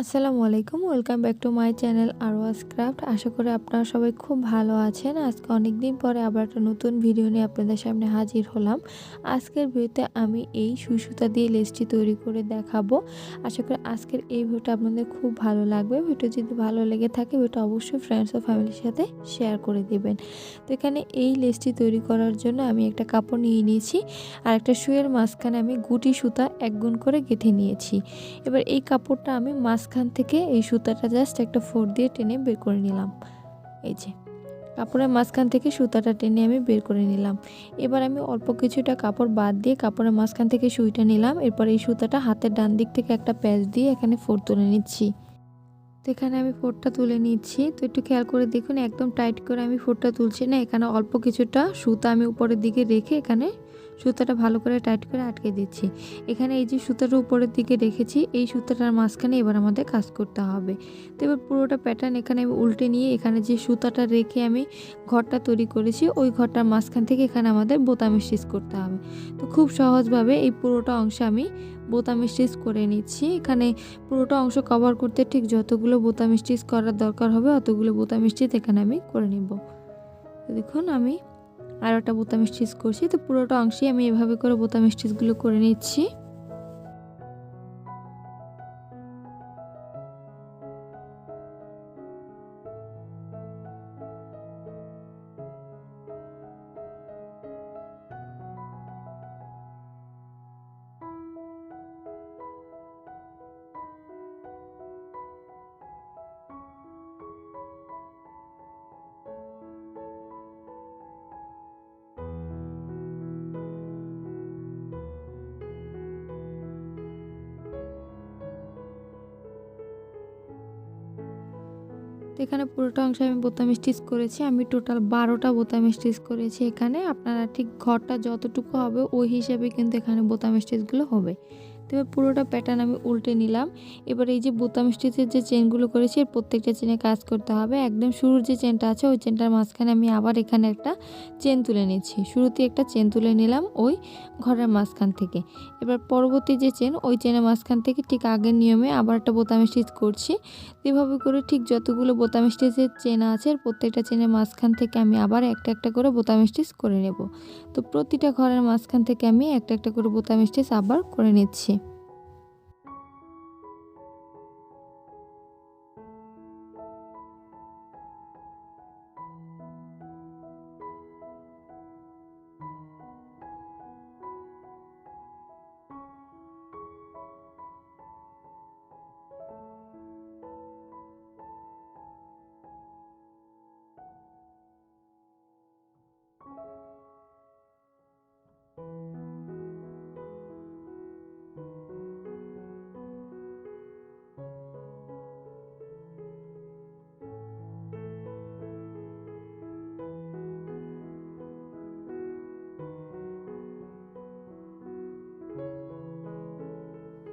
আসসালামু আলাইকুম, welcome back to my channel আরওয়াজ craft. আশা করি আপনারা সবাই খুব ভালো আছেন। আজকে অনেক দিন পরে আবার একটা নতুন ভিডিও নিয়ে আপনাদের সামনে হাজির হলাম। আজকের ভিডিওতে আমি এই সুই সুতা দিয়ে লেসটি তৈরি করে দেখাবো। আশা করি আজকের এই ভিডিওটা আপনাদের খুব ভালো লাগবে। ভিডিও যদি ভালো লেগে থাকে, ভিডিওটা অবশ্যই ফ্রেন্ডস ও ফ্যামিলির সাথে শেয়ার করে দিবেন। তো এখানে এই লেসটি তৈরি করার জন্য আমি একটা কাপড় নিয়ে নিয়েছি আর একটা শুয়ের মাঝখানে আমি গুটি সুতা একগুণ করে গেঁথে নিয়েছি। এবার এই কাপড়টা আমি মাঝখান থেকে এই সুতাটা জাস্ট একটা ফোর দিয়ে টেনে বের করে নিলাম। এই যে, কাপড়ের মাঝখান থেকে সুতাটা টেনে আমি বের করে নিলাম। এবার আমি অল্প কিছুটা কাপড় বাদ দিয়ে কাপড়ের মাঝখান থেকে সুইটা নিলাম। এরপর এই সুতাটা হাতের ডান দিক থেকে একটা প্যাচ দিয়ে এখানে ফোর তুলে নিচ্ছি। তো এখানে আমি ফোরটা তুলে নিচ্ছি। তো একটু খেয়াল করে দেখুন, একদম টাইট করে আমি ফোরটা তুলছি না। এখানে অল্প কিছুটা সুতা আমি উপরের দিকে রেখে এখানে সুতাটা ভালো করে টাইট করে আটকে দিচ্ছি। এখানে এই যে সুতাটা উপরের দিকে রেখেছি, এই সুতাটার মাঝখানে এবার আমাদের কাজ করতে হবে। তো এবার পুরোটা প্যাটার্ন এখানে আমি উল্টে নিয়ে এখানে যে সুতাটা রেখে আমি ঘরটা তৈরি করেছি, ওই ঘরটার মাঝখান থেকে এখানে আমাদের বোতাম স্টিচ করতে হবে। তো খুব সহজভাবে এই পুরোটা অংশ আমি বোতাম স্টিচ করে নিচ্ছি। এখানে পুরোটা অংশ কভার করতে ঠিক যতগুলো বোতাম স্টিচ করার দরকার হবে, অতগুলো বোতাম স্টিচ এখানে আমি করে নিব। দেখুন আমি আর একটা বোতাম স্টিচ করছি। তো পুরোটা অংশে আমি এভাবে করে বোতাম স্টিচগুলো করে নিচ্ছি। তো এখানে পুরোটা অংশে আমি বোতাম স্টিচ করেছি। আমি টোটাল বারোটা বোতাম স্টিচ করেছি এখানে। আপনারা ঠিক ঘরটা যতটুকু হবে, ওই হিসাবে কিন্তু এখানে বোতাম স্টিচগুলো হবে। এবার পুরোটা প্যাটার্ন আমি উল্টে নিলাম। এবার এই যে বোতাম স্টিচের যে চেনগুলো করেছি, এর প্রত্যেকটা চেনে কাজ করতে হবে। একদম শুরুর যে চেনটা আছে, ওই চেনটার মাঝখানে আমি আবার এখানে একটা চেন তুলে নিচ্ছি। শুরুতে একটা চেন তুলে নিলাম ওই ঘরের মাঝখান থেকে। এবার পরবর্তী যে চেন ওই চেনের মাঝখান থেকে ঠিক আগের নিয়মে আবার একটা বোতাম স্টিচ করছি। এভাবে করে ঠিক যতগুলো বোতাম স্টিচের চেন আছে আর প্রত্যেকটা চেনের মাঝখান থেকে আমি আবার একটা একটা করে বোতাম স্টিচ করে নেব। তো প্রতিটা ঘরের মাঝখান থেকে আমি একটা একটা করে বোতাম স্টিচ আবার করে নিচ্ছি।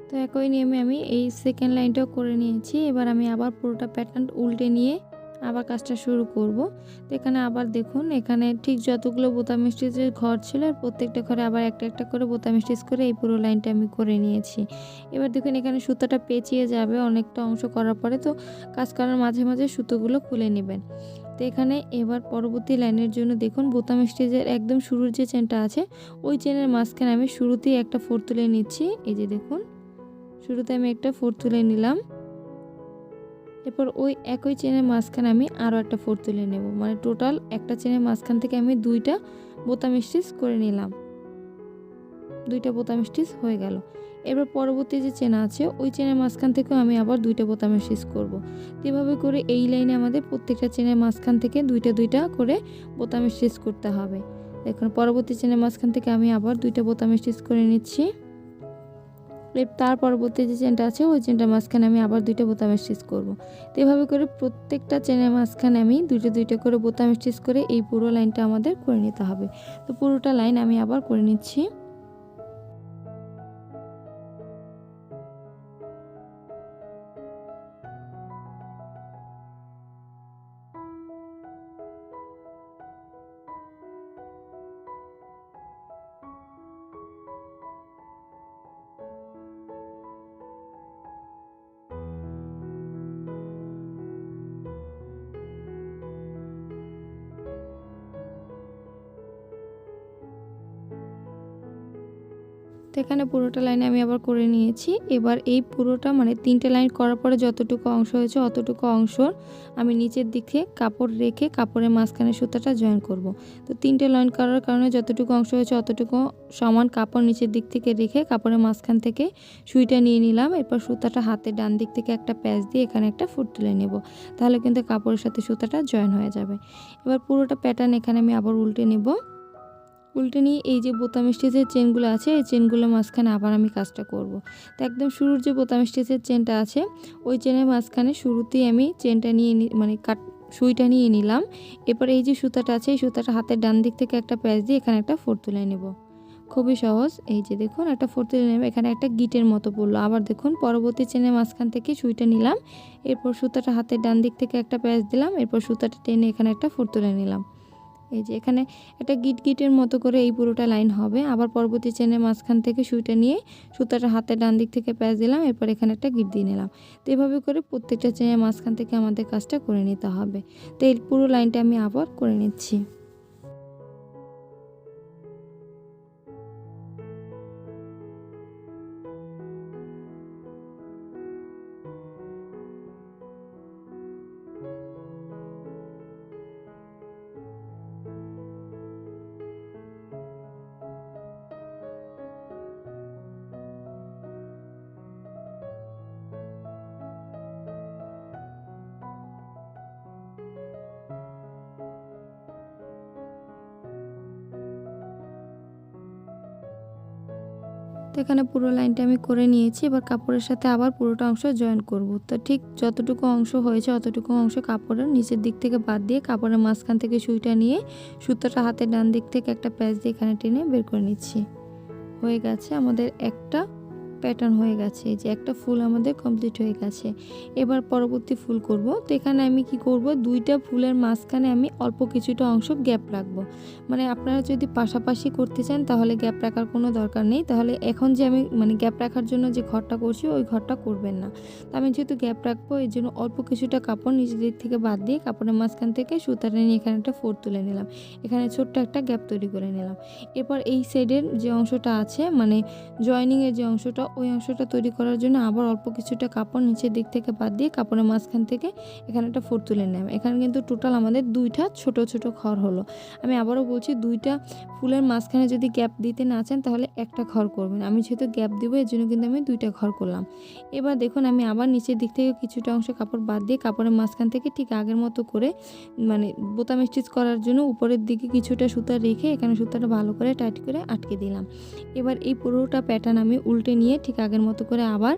তো একই নিয়মে আমি এই সেকেন্ড লাইনটাও করে নিয়েছি। এবার আমি আবার পুরোটা প্যাটার্ন উল্টে নিয়ে আবার কাজটা শুরু করব। তো এখানে আবার দেখুন, এখানে ঠিক যতগুলো বোতাম স্টিচের ঘর ছিল আর প্রত্যেকটা ঘরে আবার একটা একটা করে বোতাম স্টিচ করে এই পুরো লাইনটা আমি করে নিয়েছি। এবার দেখুন, এখানে সুতোটা পেঁচিয়ে যাবে অনেকটা অংশ করার পরে। তো কাজ করার মাঝে মাঝে সুতোগুলো খুলে নেবেন। তো এখানে এবার পরবর্তী লাইনের জন্য দেখুন বোতাম স্টিচের একদম শুরুর যে চেনটা আছে, ওই চেনের মাঝখানে আমি শুরুতেই একটা ফোর তুলে নিচ্ছি। এই যে দেখুন শুরুতে আমি একটা ফোর তুলে নিলাম। এরপর ওই একই চেনের মাঝখানে আমি আরও একটা ফোর তুলে নেব। মানে টোটাল একটা চেনের মাঝখান থেকে আমি দুইটা বোতাম স্টিচ করে নিলাম। দুইটা বোতাম স্টিচ হয়ে গেল। এবার পরবর্তী যে চেনা আছে, ওই চেনের মাঝখান থেকেও আমি আবার দুইটা বোতাম স্টিচ করব। এভাবে করে এই লাইনে আমাদের প্রত্যেকটা চেনের মাঝখান থেকে দুইটা দুইটা করে বোতাম স্টিচ করতে হবে। দেখুন, পরবর্তী চেনের মাঝখান থেকে আমি আবার দুইটা বোতাম স্টিচ করে নিচ্ছি। তার পরবর্তী যে চেনটা আছে, ওই চেনটার মাঝখানে আমি আবার দুইটা বোতাম স্টিচ করব। তো এভাবে করে প্রত্যেকটা চেনের মাঝখানে আমি দুইটা দুইটা করে বোতাম স্টিচ করে এই পুরো লাইনটা আমাদের করে নিতে হবে। তো পুরোটা লাইন আমি আবার করে নিচ্ছি। এখানে পুরোটা লাইন আমি আবার করে নিয়েছি। এবার এই পুরোটা মানে তিনটে লাইন করার পরে যতটুকু অংশ হয়েছে অতটুকু অংশ আমি নিচের দিকে কাপড় রেখে কাপড়ের মাঝখানে সুতাটা জয়েন করব। তো তিনটে লাইন করার কারণে যতটুকু অংশ হয়েছে অতটুকু সমান কাপড় নিচের দিক থেকে রেখে কাপড়ের মাঝখান থেকে সুইটা নিয়ে নিলাম। এরপর সুতাটা হাতে ডান দিক থেকে একটা প্যাচ দিয়ে এখানে একটা ফুট তুলে নেব। তাহলে কিন্তু কাপড়ের সাথে সুতাটা জয়েন হয়ে যাবে। এবার পুরোটা প্যাটার্ন এখানে আমি আবার উল্টে নেব। উল্টে নিয়ে এই যে বোতাম স্টিচের চেনগুলো আছে, এই চেনগুলোর মাঝখানে আবার আমি কাজটা করব। তো একদম শুরুর যে বোতাম স্টিচের চেনটা আছে, ওই চেনের মাঝখানে শুরুতেই আমি চেনটা নিয়ে মানে কাট সুইটা নিয়ে নিলাম। এরপর এই যে সুতাটা আছে, এই সুতাটা হাতের ডান দিক থেকে একটা প্যাচ দিয়ে এখানে একটা ফোর তুলে নেব। খুবই সহজ। এই যে দেখুন, একটা ফোর তুলে নেব। এখানে একটা গিটের মতো পড়ল। আবার দেখুন, পরবর্তী চেনের মাঝখান থেকে সুইটা নিলাম। এরপর সুতাটা হাতের ডান দিক থেকে একটা প্যাচ দিলাম। এরপর সুতাটা টেনে এখানে একটা ফোর তুলে নিলাম। এই যে এখানে একটা গিট গিটের মতো করে এই পুরোটা লাইন হবে। আবার পরবর্তী চেনের মাঝখান থেকে সুইটা নিয়ে সুতাটা হাতের ডান দিক থেকে প্যাচ দিলাম, এরপর এখানে একটা গিট দিয়ে নিলাম। তো এভাবে করে প্রত্যেকটা চেনের মাঝখান থেকে আমাদের কাজটা করে নিতে হবে। তো এই পুরো লাইনটা আমি আবার করে নিচ্ছি। তো এখানে পুরো লাইনটা আমি করে নিয়েছি। এবার কাপড়ের সাথে আবার পুরোটা অংশ জয়েন করব। তো ঠিক যতটুকু অংশ হয়েছে অতটুকু অংশ কাপড়ের নিচের দিক থেকে বাদ দিয়ে কাপড়ের মাঝখান থেকে সুইটা নিয়ে সুতোটা হাতে ডান দিক থেকে একটা প্যাচ দিয়ে এখানে টেনে বের করে নিচ্ছি। হয়ে গেছে আমাদের একটা প্যাটার্ন হয়ে গেছে, যে একটা ফুল আমাদের কমপ্লিট হয়ে গেছে। এবার পরবর্তী ফুল করব। তো এখানে আমি কি করব? দুইটা ফুলের মাঝখানে আমি অল্প কিছুটা অংশ গ্যাপ রাখব। মানে আপনারা যদি পাশাপাশি করতে চান, তাহলে গ্যাপ রাখার কোনো দরকার নেই। তাহলে এখন যে আমি মানে গ্যাপ রাখার জন্য যে ঘরটা করছি, ওই ঘরটা করবেন না। তো আমি যেহেতু গ্যাপ রাখব, এই জন্য অল্প কিছুটা কাপড় দিক থেকে বাদ দিয়ে কাপড়ের মাঝখান থেকে সুতাটা নিয়ে এখানে একটা ফোর তুলে নিলাম। এখানে ছোট্ট একটা গ্যাপ তৈরি করে নিলাম। এরপর এই সাইডের যে অংশটা আছে মানে জয়নিংয়ের যে অংশটা ওই অংশটা তৈরি করার জন্য আবার অল্প কিছুটা কাপড় নিচের দিক থেকে বাদ দিয়ে কাপড়ের মাঝখান থেকে এখানে একটা ফোর তুলে নিলাম এখানে কিন্তু টোটাল আমাদের দুইটা ছোট ছোট ঘর হলো। আমি আবারও বলছি দুইটা ফুলের মাঝখানে যদি গ্যাপ দিতে না চান তাহলে একটা ঘর করবেন। আমি যেহেতু গ্যাপ দিব, এর জন্য কিন্তু আমি দুইটা ঘর করলাম। এবার দেখুন, আমি আবার নিচের দিক থেকে কিছুটা অংশ কাপড় বাদ দিয়ে কাপড়ের মাঝখান থেকে ঠিক আগের মতো করে মানে বোতাম স্টিচ করার জন্য উপরের দিকে কিছুটা সুতা রেখে এখানে সুতাটা ভালো করে টাইট করে আটকে দিলাম। এবার এই পুরোটা প্যাটার্ন আমি উল্টে নিয়ে ঠিক আগের মতো করে আবার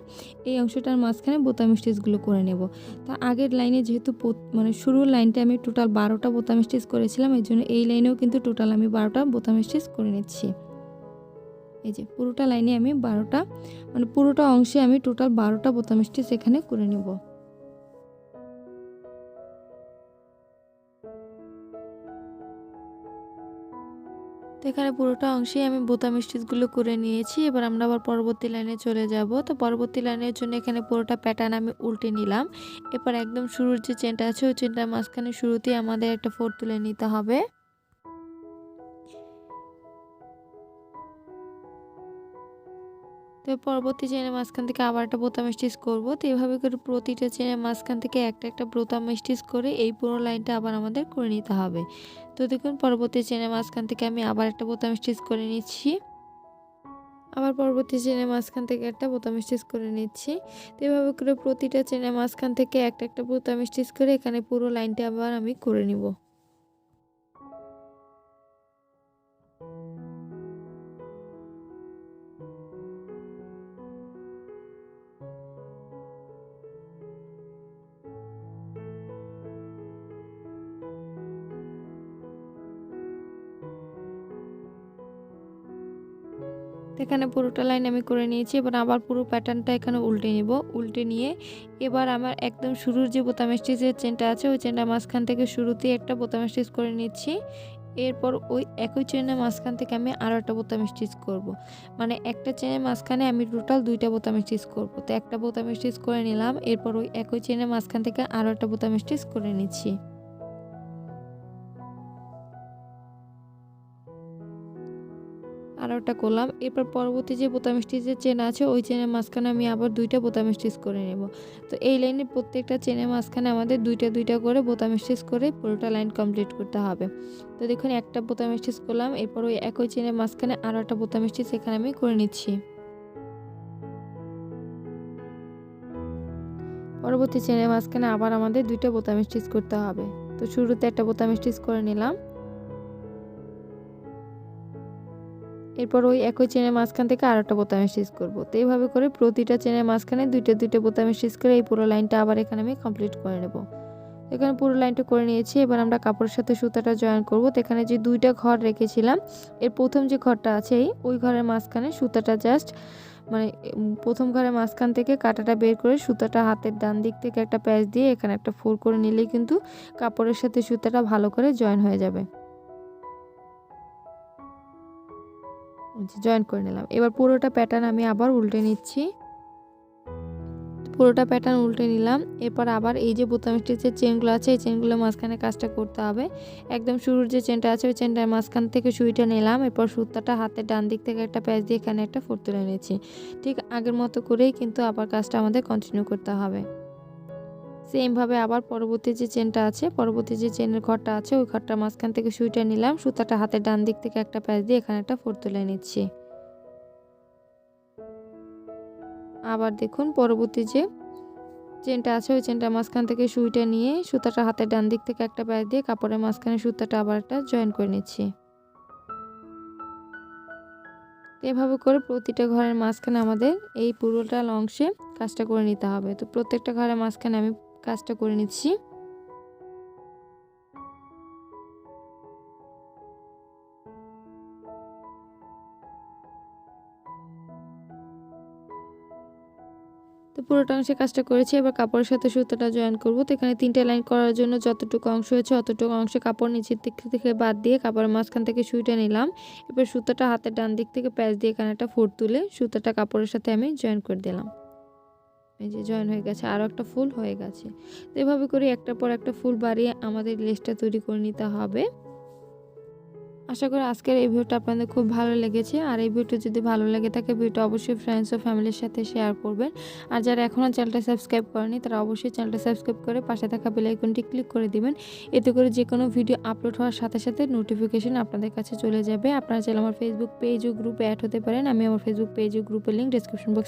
এই অংশটার মাঝখানে বোতাম স্টিচগুলো করে নেব। তা আগের লাইনে যেহেতু মানে শুরুর লাইনটা আমি টোটাল বারোটা বোতাম স্টিচ করেছিলাম, এই জন্য এই লাইনেও কিন্তু টোটাল আমি বারোটা বোতাম স্টিচ করে নিচ্ছি। এই যে পুরোটা লাইনে আমি বারোটা মানে পুরোটা অংশে আমি টোটাল বারোটা বোতাম স্টিচ এখানে করে নেব। তো এখানে পুরোটা অংশে আমি বোতাম স্টিচগুলো করে নিয়েছি। এবার আমরা আবার পরবর্তী লাইনে চলে যাব। তো পরবর্তী লাইনের জন্য এখানে পুরোটা প্যাটার্ন আমি উল্টে নিলাম। এবার একদম শুরুর যে চেনটা আছে, ওই চেনটার মাঝখানে শুরুতেই আমাদের একটা ফোর তুলে নিতে হবে। তো পরবর্তী চেনের মাঝখান থেকে আবার একটা বোতাম স্টিচ করব। তো এভাবে করে প্রতিটা চেনের মাঝখান থেকে একটা একটা বোতাম স্টিচ করে এই পুরো লাইনটা আবার আমাদের করে নিতে হবে। তো দেখুন, পরবর্তী চেনের মাঝখান থেকে আমি আবার একটা বোতাম স্টিচ করে নিচ্ছি। আবার পরবর্তী চেনের মাঝখান থেকে একটা বোতাম স্টিচ করে নিচ্ছি। তো এভাবে করে প্রতিটা চেনের মাঝখান থেকে একটা একটা বোতাম স্টিচ করে এখানে পুরো লাইনটা আবার আমি করে নিব। এখানে পুরোটা লাইন আমি করে নিয়েছি, এবার আবার পুরো প্যাটার্নটা এখানে উল্টে নিব। উল্টে নিয়ে এবার আমার একদম শুরুর যে বোতাম স্টিচের চেনটা আছে, ওই চেনটা মাঝখান থেকে শুরুতেই একটা বোতাম স্টিচ করে নিচ্ছি। এরপর ওই একই চেনের মাঝখান থেকে আমি আরও একটা বোতাম স্টিচ করব। মানে একটা চেনের মাঝখানে আমি টোটাল দুইটা বোতাম স্টিচ করব। তো একটা বোতাম স্টিচ করে নিলাম, এরপর ওই একই চেনের মাঝখান থেকে আরও একটা বোতাম স্টিচ করে নিচ্ছি। আরও একটা করলাম। এরপর পরবর্তী যে বোতাম স্টিচের চেন আছে, ওই চেনের মাঝখানে আমি আবার দুইটা বোতাম স্টিচ করে নেব। তো এই লাইনে প্রত্যেকটা চেনের মাঝখানে আমাদের দুইটা দুইটা করে বোতাম স্টিচ করে পুরোটা লাইন কমপ্লিট করতে হবে। তো দেখুন, একটা বোতাম স্টিচ করলাম। এরপর ওই একই চেনের মাঝখানে আরও একটা বোতাম স্টিচ এখানে আমি করে নিচ্ছি। পরবর্তী চেনের মাঝখানে আবার আমাদের দুইটা বোতাম স্টিচ করতে হবে। তো শুরুতে একটা বোতাম স্টিচ করে নিলাম। এরপর ওই একই চেনের মাঝখান থেকে আর একটা বোতাম স্টিচ করব। তো এইভাবে করে প্রতিটা চেনের মাঝখানে দুইটা দুইটা বোতামে স্টিচ করে এই পুরো লাইনটা আবার এখানে আমি কমপ্লিট করে নেব। এখানে পুরো লাইনটা করে নিয়েছি, এবার আমরা কাপড়ের সাথে সুতাটা জয়েন করব। তো এখানে যে দুইটা ঘর রেখেছিলাম, এর প্রথম যে ঘরটা আছে এই, ওই ঘরের মাঝখানে সুতাটা জাস্ট মানে প্রথম ঘরের মাঝখান থেকে কাটাটা বের করে সুতাটা হাতের ডান দিক থেকে একটা প্যাচ দিয়ে এখানে একটা ফোর করে নিলেই কিন্তু কাপড়ের সাথে সুতাটা ভালো করে জয়েন হয়ে যাবে। জয়েন করে নিলাম। এবার পুরোটা প্যাটার্ন আমি আবার উল্টে নিচ্ছি। পুরোটা প্যাটার্ন উল্টে নিলাম। এরপর আবার এই যে বোতাম স্টিচের চেনগুলো আছে, এই চেনগুলো মাঝখানে কাজটা করতে হবে। একদম শুরুর যে চেনটা আছে, ওই চেনটার মাঝখান থেকে সুইটা নিলাম। এরপর সুতাটা হাতের ডান দিক থেকে একটা প্যাচ দিয়ে এখানে একটা ফুট তুলে নিয়েছি ঠিক আগের মতো করেই কিন্তু আবার কাজটা আমাদের কন্টিনিউ করতে হবে। সেমভাবে আবার পরবর্তী যে চেনটা আছে, পরবর্তী যে চেনের ঘরটা আছে, ওই ঘরটার মাঝখান থেকে সুইটা নিলাম, সুতাটা হাতের ডান দিক থেকে একটা প্যাচ দিয়ে এখানে একটা ফুট তুলে নিচ্ছি। আবার দেখুন, পরবর্তী যে চেনটা আছে, ওই চেনটার মাঝখান থেকে সুইটা নিয়ে সুতাটা হাতের ডান দিক থেকে একটা প্যাচ দিয়ে কাপড়ের মাঝখানে সুতাটা আবার একটা জয়েন করে নিচ্ছি। এভাবে করে প্রতিটা ঘরের মাঝখানে আমাদের এই পুরোটা অংশে কাজটা করে নিতে হবে। তো প্রত্যেকটা ঘরের মাঝখানে আমি কাজটা করে নিচ্ছি। তো পুরোটা অংশে কাজটা করেছি, এবার কাপড়ের সাথে সুতোটা জয়েন করব। তো এখানে তিনটে লাইন করার জন্য যতটুকু অংশ হয়েছে অতটুকু অংশে কাপড় নিচের দিক থেকে বাদ দিয়ে কাপড়ের মাঝখান থেকে সুইটা নিলাম। এবার সুতোটা হাতের ডান দিক থেকে প্যাচ দিয়ে এখানে একটা ফুট তুলে সুতোটা কাপড়ের সাথে আমি জয়েন করে দিলাম। এই যে জয়েন হয়ে গেছে আরও একটা ফুল হয়ে গেছে। তো এভাবে করে একটার পর একটা ফুল বাড়িয়ে আমাদের লেসটা তৈরি করে নিতে হবে। আশা করি আজকের এই ভিডিওটা আপনাদের খুব ভালো লেগেছে। আর এই ভিডিওটা যদি ভালো লাগে থাকে, ভিডিওটা অবশ্যই ফ্রেন্ডস ও ফ্যামিলির সাথে শেয়ার করবেন। আর যারা এখনও চ্যানেলটা সাবস্ক্রাইব করেনি তারা অবশ্যই চ্যানেলটা সাবস্ক্রাইব করে পাশে থাকা বেল আইকনটি ক্লিক করে দিবেন। এতে করে যে কোনো ভিডিও আপলোড হওয়ার সাথে সাথে নোটিফিকেশন আপনাদের কাছে চলে যাবে। আপনারা চাইলে আমার ফেসবুক পেজ ও গ্রুপে অ্যাড হতে পারেন। আমি আমার ফেসবুক পেজ ও গ্রুপের লিঙ্ক ডিসক্রিপশন বক্সে